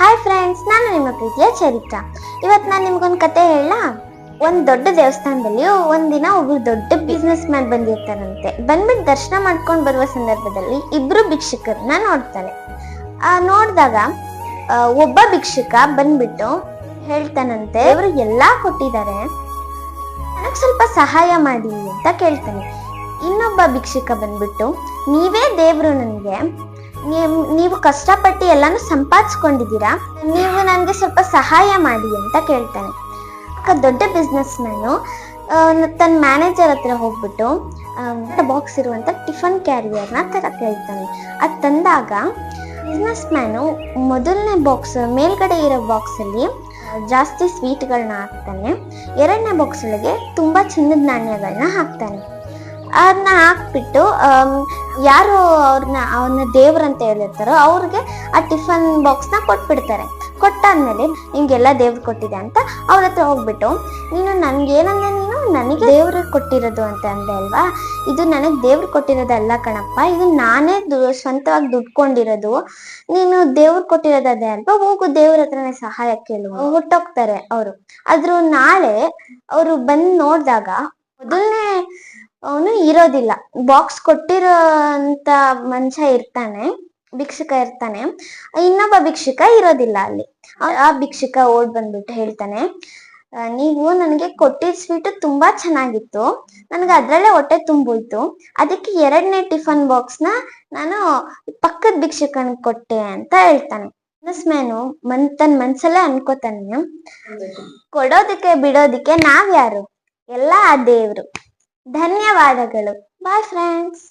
Hi friends ನಾನು ನಿಮ್ಮ ಪ್ರೀತಿಯ ಚರಿತ್ರ. ಇವತ್ತು ನಾನು ನಿಮ್ಗೊಂದು ಕತೆ ಹೇಳ ಒಂದು ದೊಡ್ಡ ದೇವಸ್ಥಾನದಲ್ಲಿ ಒಂದಿನ ಒಬ್ರು ದೊಡ್ಡ ಬಿಸ್ನೆಸ್ ಮ್ಯಾನ್ ಬಂದಿರ್ತಾರಂತೆ. ಬಂದ್ಬಿಟ್ಟು ದರ್ಶನ ಮಾಡ್ಕೊಂಡು ಬರುವ ಸಂದರ್ಭದಲ್ಲಿ ಇಬ್ರು ಭಿಕ್ಷುಕರನ್ನ ನೋಡ್ತಾನೆ. ನೋಡಿದಾಗ ಒಬ್ಬ ಭಿಕ್ಷುಕ ಬಂದ್ಬಿಟ್ಟು ಹೇಳ್ತಾನಂತೆ ಅವರು ಎಲ್ಲ ಕೊಟ್ಟಿದ್ದಾರೆ ನನಗೆ ಸ್ವಲ್ಪ ಸಹಾಯ ಮಾಡಿ ಅಂತ ಕೇಳ್ತಾನೆ. ಇನ್ನೊಬ್ಬ ಭಿಕ್ಷುಕ ಬಂದ್ಬಿಟ್ಟು, ನೀವೇ ದೇವರು ನನಗೆ. ನೀವ್- ಕಷ್ಟಪಟ್ಟು ಎಲ್ಲಾನು ಸಂಪಾದಿಸ್ಕೊಂಡಿದ್ದೀರಾ? ನೀವು ನನಗೆ ಸ್ವಲ್ಪ ಸಹಾಯ ಮಾಡಿ ಅಂತ ಕೇಳ್ತಾನೆ. ಆ ದೊಡ್ಡ ಬಿಸ್ನೆಸ್ ಮ್ಯಾನು ತನ್ನ ಮ್ಯಾನೇಜರ್ ಹತ್ರ ಹೋಗ್ಬಿಟ್ಟು ಬಾಕ್ಸ್ ಇರುವಂತ ಟಿಫನ್ ಕ್ಯಾರಿಯರ್ನ ತರ ಕೇಳ್ತಾನೆ. ಅದು ತಂದಾಗ ಬಿಸ್ನೆಸ್ ಮ್ಯಾನು ಮೊದಲನೇ ಬಾಕ್ಸ್ ಮೇಲ್ಗಡೆ ಇರೋ ಬಾಕ್ಸ್ ಅಲ್ಲಿ ಆ, ಜಾಸ್ತಿ ಸ್ವೀಟ್ಗಳನ್ನ ಹಾಕ್ತಾನೆ. ಎರಡನೇ ಬಾಕ್ಸ್ ಒಳಗೆ ತುಂಬಾ ಚಿನ್ನದ ನಾಣ್ಯಗಳನ್ನ ಹಾಕ್ತಾನೆ. ಅದನ್ನ ಹಾಕ್ಬಿಟ್ಟು ಯಾರು ಅವ್ರನ್ನ ಅವನ್ನ ದೇವ್ರಂತ ಹೇಳಿರ್ತಾರೋ, ಅವ್ರಿಗೆ ಆ ಟಿಫನ್ ಬಾಕ್ಸ್ನ ಕೊಟ್ಬಿಡ್ತಾರೆ. ಕೊಟ್ಟಾದ್ಮೇಲೆ ನಿಮ್ಗೆಲ್ಲ ದೇವ್ರು ಕೊಟ್ಟಿದೆ ಅಂತ ಅವ್ರ ಹತ್ರ ಹೋಗ್ಬಿಟ್ಟು, ನೀನು ನನ್ಗೆ ಏನಂದೆ ನೀನು ನನಗೆ ದೇವ್ರು ಕೊಟ್ಟಿರೋದು ಅಂತ ಅಂದೆ ಅಲ್ವಾ? ಇದು ನನಗೆ ದೇವ್ರು ಕೊಟ್ಟಿರೋದಲ್ಲ ಕಣಪ್ಪ, ಇದು ನಾನೇ ಸ್ವಂತವಾಗಿ ದುಡ್ಕೊಂಡಿರೋದು. ನೀನು ದೇವ್ರು ಕೊಟ್ಟಿರೋದೇ ಅಲ್ವಾ? ಹೋಗು, ದೇವ್ರ ಹತ್ರನೇ ಸಹಾಯ ಕೇಳು ಹುಟ್ಟೋಗ್ತಾರೆ ಅವರು. ಆದ್ರೂ ನಾಳೆ ಅವರು ಬಂದ್ ನೋಡಿದಾಗ, ಮೊದಲನೇ ಅವನು ಇರೋದಿಲ್ಲ. ಬಾಕ್ಸ್ ಕೊಟ್ಟಿರೋ ಅಂತ ಮನುಷ್ಯ ಇರ್ತಾನೆ, ಭಿಕ್ಷುಕ ಇರ್ತಾನೆ. ಇನ್ನೊಬ್ಬ ಭಿಕ್ಷುಕ ಇರೋದಿಲ್ಲ ಅಲ್ಲಿ. ಆ- ಭಿಕ್ಷುಕ ಓಡ್ ಬಂದ್ಬಿಟ್ಟು ಹೇಳ್ತಾನೆ ನೀವು ನನಗೆ ಕೊಟ್ಟಿದ್ ಸ್ವೀಟ್ ತುಂಬಾ ಚೆನ್ನಾಗಿತ್ತು. ನನಗೆ ಅದ್ರಲ್ಲೇ ಹೊಟ್ಟೆ ತುಂಬೋಯ್ತು ಅದಕ್ಕೆ ಎರಡನೇ ಟಿಫನ್ ಬಾಕ್ಸ್ನ ನಾನು ಪಕ್ಕದ ಭಿಕ್ಷುಕನ್ ಕೊಟ್ಟೆ ಅಂತ ಹೇಳ್ತಾನೆ. ಬಿಸ್ನೆಸ್ ಮ್ಯಾನು ಮನ್, ತನ್ ಮನ್ಸಲ್ಲೇ ಅನ್ಕೋತಾನೆ. ಕೊಡೋದಕ್ಕೆ, ಬಿಡೋದಕ್ಕೆ ನಾವ್ಯಾರು? ಎಲ್ಲ ಆ ದೇವ್ರು. ಧನ್ಯವಾದಗಳು ಬಾಯ್ ಫ್ರೆಂಡ್ಸ್